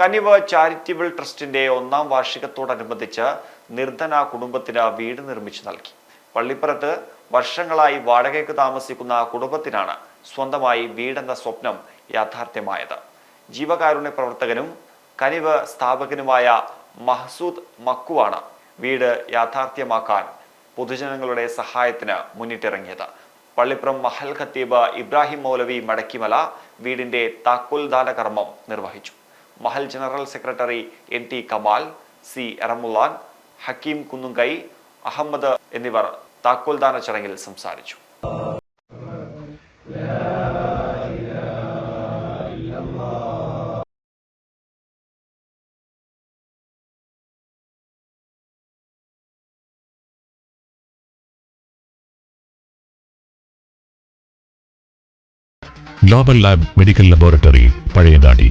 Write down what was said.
കനിവ് charitable ട്രസ്റ്റിന്റെ ഒന്നാം വാർഷികത്തോടനുബന്ധിച്ച് നിർധന കുടുംബത്തിന് വീട് നിർമ്മിച്ചു നൽകി. പള്ളിപ്പുറത്ത് വർഷങ്ങളായി വാടകയ്ക്ക് താമസിക്കുന്ന കുടുംബത്തിനാണ് സ്വന്തമായി വീടെന്ന സ്വപ്നം യാഥാർത്ഥ്യമായത്. ജീവകാരുണ്യ പ്രവർത്തകനും കനിവ് സ്ഥാപകനുമായ മഹസൂദ് മക്കുവാണ് വീട് യാഥാർത്ഥ്യമാക്കാൻ പൊതുജനങ്ങളുടെ സഹായത്തിന് മുന്നിട്ടിറങ്ങിയത്. പള്ളിപ്പുറം മഹൽ ഖത്തീബ് ഇബ്രാഹിം മൗലവി മടക്കിമല വീടിന്റെ താക്കോൽദാന കർമ്മം നിർവഹിച്ചു. Mahal general secretary N T Kamal C Eramullan Hakeem Kunnumkai Ahmed എന്നിവർ താക്കോൽദാന ചടങ്ങിൽ സംസാരിച്ചു. Global lab medical laboratory Pazhayangadi